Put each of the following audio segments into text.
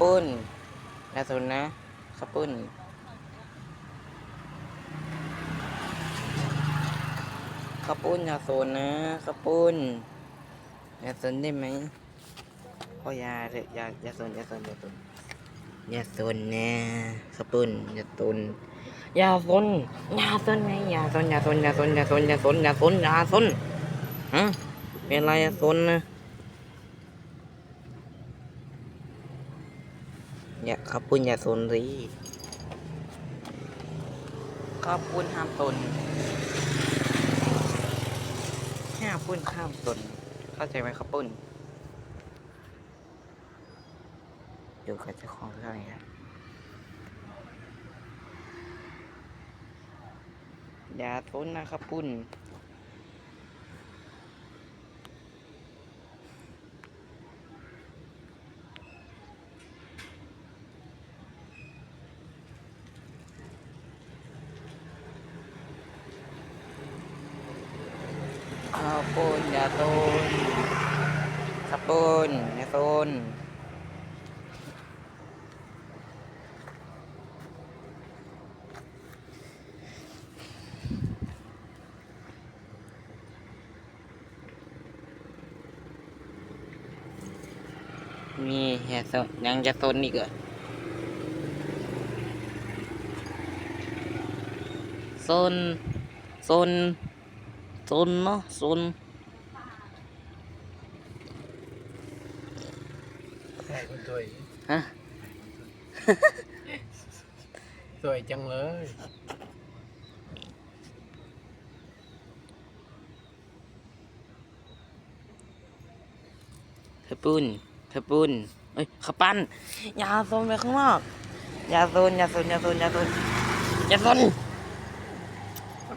ปุ้นอย่าสนนะข้าวปุ้นข้าวปุ้นอย่าสนนะข้าวปุ้นอย่าสนได้ไหมพ่อยาเถอย่าอย่าสนอย่าสนอย่าสนอย่าสนนะข้าวปุ้นอย่าสนอย่าสนอย่าสนไงอย่าสนอย่าสนอย่าสนอย่าสนอย่าสนอย่าสนยาสนฮะเป็นไรอย่าสนนะ อย่าขับปุ้นอย่าสนรีขับปุ้นห้ามตนห้ามปุ้นห้ามตน เข้าใจไหมขับปุ้นอยู่กับเจ้าของเท่าไหร่ครับอย่าทนนะครับปุ้น ปุ้นอย่าโซนข้าวปุ้นอย่าโซนมีอย่าโซยังจะโซนอีกเหรอโซนโซนโซนเนาะโซน ใช่คนสวย ฮะ สวยจังเลย ขปุ้นขปุ้นเอ้ยขปั้นอย่าโซนไปข้างนอกอย่าโซนอย่าโซนอย่าโซนอย่าโซนอย่าโซน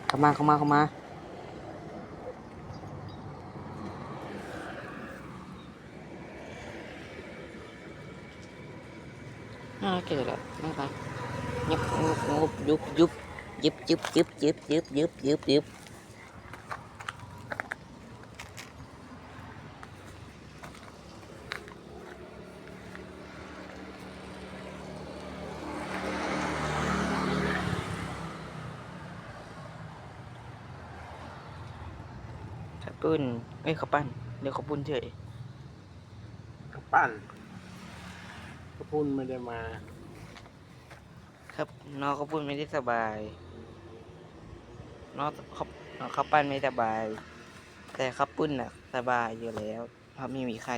เข้ามาเข้ามาเข้ามา น่ารักเกิดแล้วน่ารักยุบงบงบยุบยุบยุบยุบยุบยุบยุบยุบยุบยุบขปุ้นเอ้ยขปั้นเดี๋ยวขปุ้นเฉยกระปั้น กระพุนไม่ได้มา ครับน้องเขาพูดไม่ได้สบายน้องเขาน้องเขาปั้นไม่สบาย แต่เขาปุ้นน่ะ สบายอยู่แล้วเพราะไม่มีใคร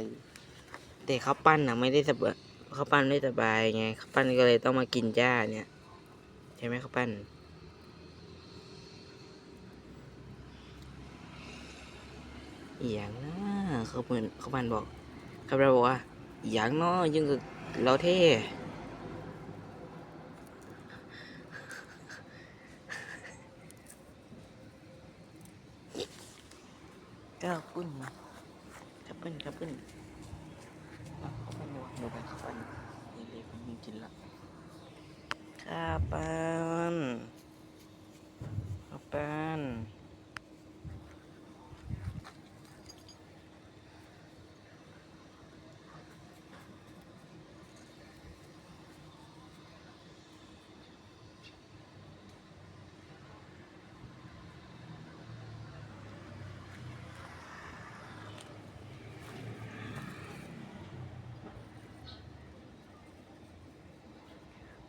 แต่เขาปั้นน่ะไม่ได้สบายเขาปั้นไม่สบายไงเขาปั้นก็เลยต้องมากินหญ้าเนี่ยใช่ไหมเขาปั้นอหย่างนะเขาเหมือนเขาปั้นบอกเขาปั้นบอกว่าอหย่างนาะยังกับ เราเท่ก็ปุ้นขับปุ้นขับปุ้นเอาเข้าไปดูดูไปขับปุ้นนี่เลยผมมีกินละข้าปันข้าปัน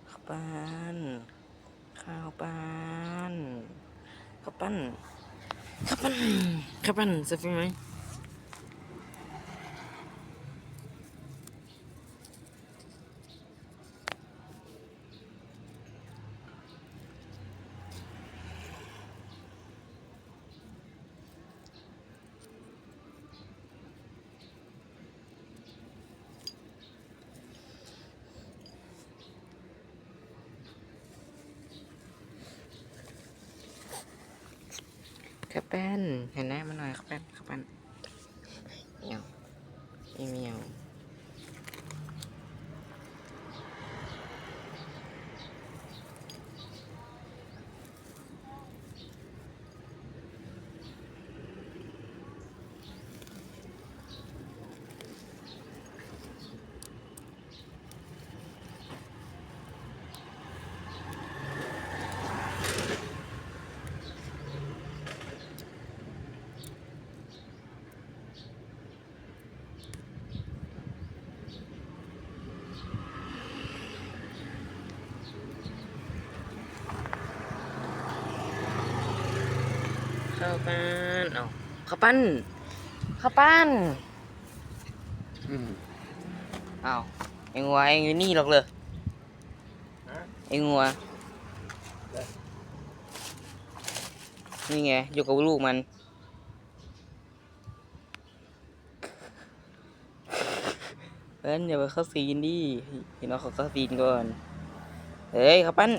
ข้าว ปันข้าวปันข้าวปันข้าวปันข้าวปันจะฟิไหม แป้นเห็นหน้ามัหน่อยครับแป้นาวปั้นเอาข้าวปั้นข้าวปั้นอืมเอาไอ้งัวเองอยู่นี่หรอกเลยฮะไอ้งัวนี่ไงอยู่กับลูกมันเอิ้นอย่าไปเข้าซีนดิเห็นเอาเขาเข้าซีนก่อนเฮ้ยข้าวปั้น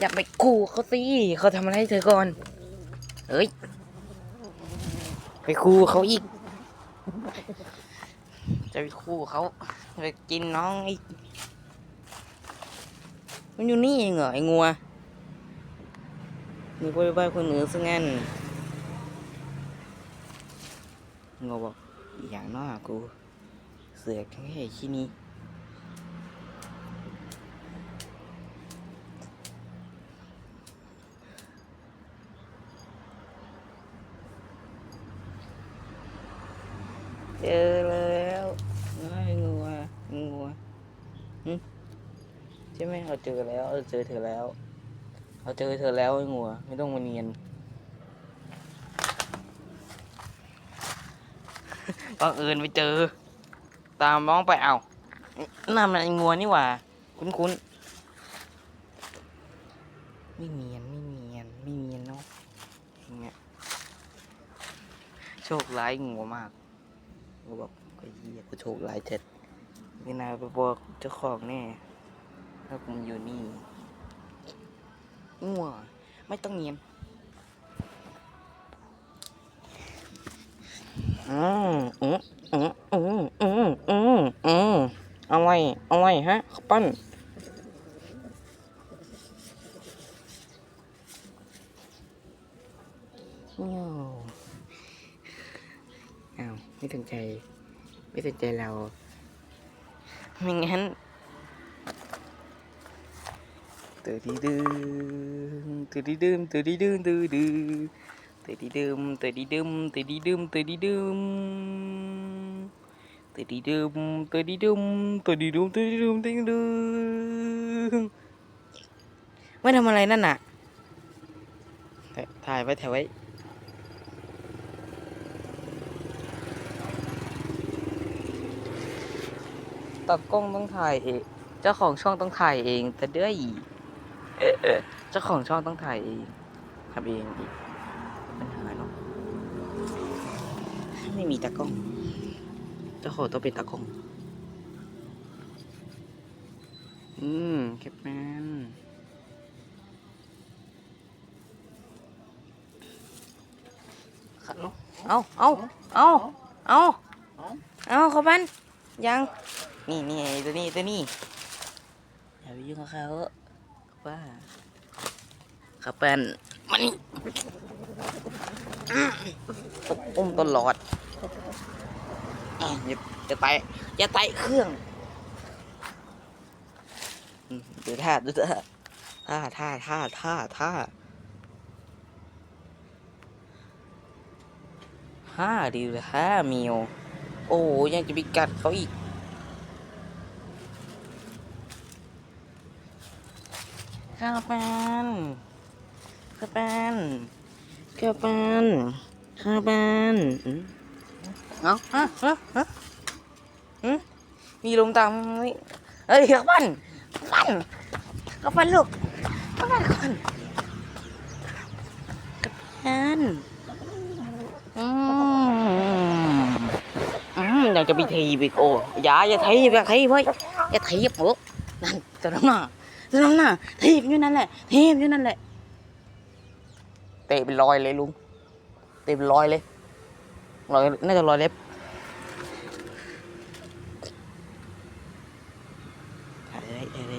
อย่าไปกูเขาสิเขาทำอะไรให้เธอก่อน เฮ้ย ไปคู่เขาอีก จะไปคู่เขาไปกินน้องไอ้มันอยู่นี่เองเหรอไอ้งัวนี่ไปไปคนเหนือซะงั้นงัวบอกอย่างน้อยกู เสือกแค่ที่นี้เจอแล้วไอ้งัวงัวหึใช่ไหม เจอแล้วเออเจอเธอแล้วเราเจอเธอแล้วไอ้งัวไม่ต้องมาเนียนบังเอิญไปเจอ ตามน้องไปเอานั่นมันไอ้งัวนี่หว่า คุ้นคุ้นๆไม่เนียนไม่เนียนไม่เนียนเนาะอย่างเงี้ยโชคร้ายงัวมากงัวบอกไอ้เหี้ยกูโชคร้ายเจ็ดไม่น่าไปบอกเจ้าของแน่ ถ้าผมอยู่นี่งัวไม่ต้องเนียนอืมอืมอืมอืมอืมอืมอืมอะไรอะไรฮะข้าวปั้นเงี้ยวอ้าวไม่สนใจ ไม่สนใจเราไม่งั้น ดดีดืมตืดดีดืมตืดดีดืมตืดดืมตืดดีดืมตืดดีดืมตืดดีดืมตืดดีดืมตืดดีดืมตืดดีดืมตืดดีดืมตืดดีดืมตืดดีดืมไม่ทำอะไรนั่นน่ะถ่ายถ่ายไว้ถ่ายไว้ตากล้องต้องถ่ายเอง เจ้าของช่องต้องถ่ายเองแต่เด้อย เจ้าของช่องต้องถ่ายเองทำเองอีกปัญหาเนาะไม่มีตากล้อง เจ้าของต้องเป็นตากล้อง อืมแคปแมนขัดเนาะเอาเอาเอาเอาเอาเขาบันยัง นี่นี่ไอ้ตัวนี้ตัวนี้อย่าไปยุ่งกับเขา ว่าขับเป็นมันนี่อุ้มตลอดอะอย่าจะไต่อย่าไต่เครื่องอืมดูท่าดูท่าท่าท่าท่าท่าท่าห้าดีเลยห้าเมียวโอ้ยังจะไปกัดเขาอีก ข้าวปันข้าวปันข้าวปันข้าวปันเอาฮะฮะฮะมีลมตามเฮ้ยข้าวปันปันข้าวปันลูกข้าวปันข้าวปันข้าวปันอืมอืมอยาจะไปทีบอีกโอ้ยอย่าอย่าทีอย่าทีเว้ยอย่าทีบโอ้นั่นจะน้ำหน้า จะน้ำหน้าทีบอยู่นั่นแหละทีบอยู่นั่นแหละ เตะเป็นรอยเลยลุง เตะเป็นรอยเลย รอยน่าจะรอยเล็บถ่ายได้ถ่ายได้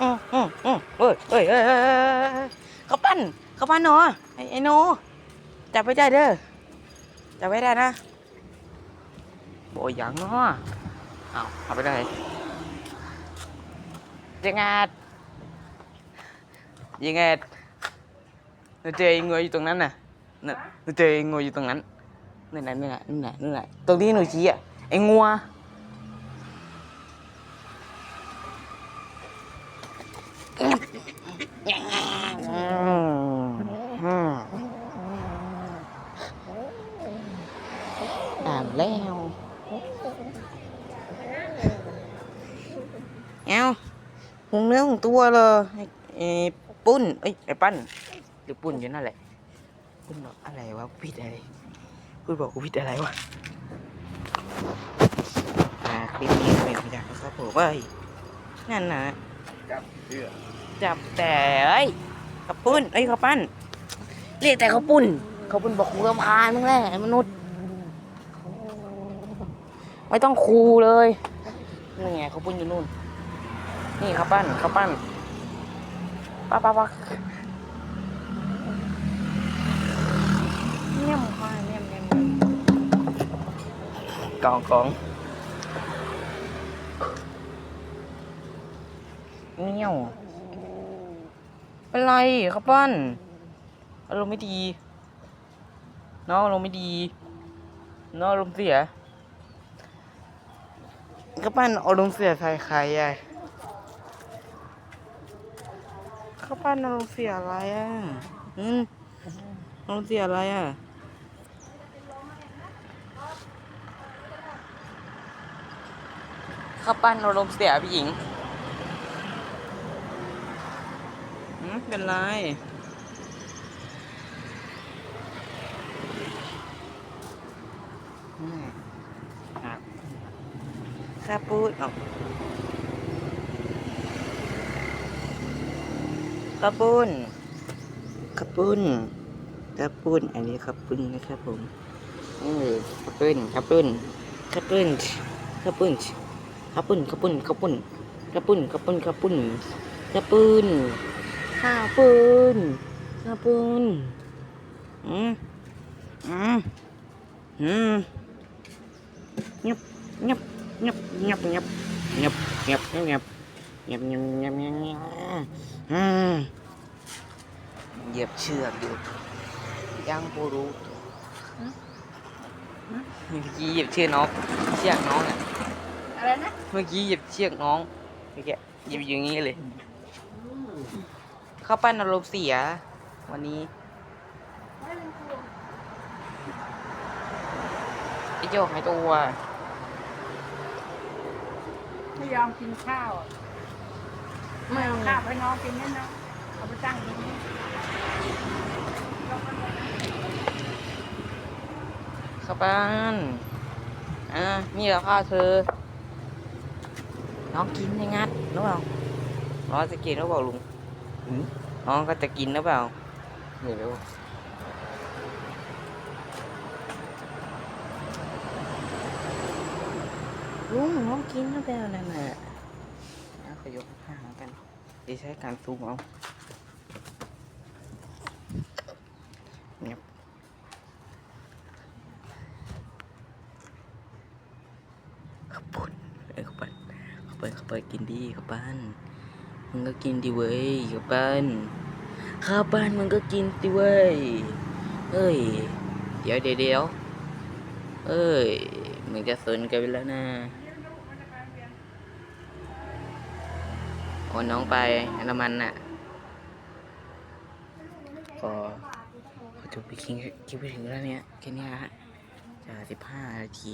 อืมอืมอืมเฮ้ยเฮ้ยเฮ้ยเฮ้ยเฮ้ยเฮ้ยเขาปั้นเขาปั้นหนอไอ้ไอ้โนจับไปได้เด้อจับไปได้นะ bộ giận nó à, học bên đây. Giang Ad gì Ad Nó chơi người gì tuần nánh nè. Nó chơi người gì tuần nánh Nơi này, nơi này, nơi này, này Tuần tí nó chi ạ Em ngoa. ตัวเลยไอ้ไอปุ้นเอ้ไอ้ปั้นหรือปุ้นอยู่นั่นแหละปุ้นบอกอะไรวะผิดอะไรปุ้นบอกกูผิดอะไรวะอ่าคลิปนี้เป็นตัวอย่างครับผมเว้ยนั่นนะกับเสือจับแต่เอ้ยข้าวปุ้นเอ้ยข้าวปั้นเรียกแต่ข้าวปุ้นข้าวปุ้นบอกกูรำคาญมึงแหละมนุษย์ไม่ต้องครูเลยนี่ไงข้าวปุ้นอยู่นู่น นี่ข้าวปั้นข้าวปั้นป้าป้าป้าเงียบค่ะเงียบเงียบเงียบกองกองเงียวเป็นไรข้าวปั้นอารมณ์ไม่ดีน้องอารมณ์ไม่ดีน้องอารมณ์เสียข้าวปั้นอารมณ์เสียใส่ใครอะ ข้าวปั้นอารมณ์เสียอะไรอะอืมอารมณ์เสียอะไรอะข้าวปั้นอารมณ์เสียพี่หญิงอืมเป็นไรอืมครับข้าพูดออก ข้าปุ้นข้าปุ้นข้าปุ้น อันนี้ข้าปุ้นนะครับผมเออข้าปุ้นข้าปุ้นข้าปุ้นข้าปุ้นข้าปุ้นข้าปุ้นข้าปุ้นข้าปุ้นข้าปุ้นข้าปุ้นข้าปุ้นข้าปุ้นข้าปุ้นอืมอืมอืมเงียบเงียบเงียบเงียบเงียบเงียบเงียบเงียบ เงียบเงียบเงียบเงียบเงียบเงียบเหยียบเชือกอยู่ยังปูรู้เมื่อกี้เหยียบเชือกน้องเชือกน้องอะอะไรนะเมื่อกี้เหยียบเชือกน้องเมื่อกี้เหยียบอย่างนี้เลยเข้าปั้นอารมณ์เสีย วันนี้ไอ้โจกหายตัวไม่ยอมกินข้าว ไม่เอาข้าวให้น้องกินนั่นนะเอาไปตั้งตรงนี้ข้าวปั้นอ่านี่เหรอข้าวเธอ น้องกินในงัดหรือเปล่าน้องจะกินหรือเปล่าลุงหืมน้องก็จะกินหรือเปล่าเดี๋ยวดูลุงน้องกินหรือเปล่านั่นน่ะอะ ขอยกข้างๆกันดีใช้การซูมเอาเงียบข้าปุ้นเอ้ยข้าปั้นข้าปั้นข้าปั้นกินดีข้าปั้นมึงก็กินดีเว้ยข้าปั้นข้าวปั้นมึงก็กินดีเว้ยเอ้ย เดี๋ยวเดี๋ยวเดี๋ยวเอ้ยมึงจะสนกันไปแล้วนะโอ นน้องไปอันน้ำมันน่ะขอจบไปคิงคลิปไปถึงแล้วเนี้ยแค่เนี้ยฮะจะสิบห้านาที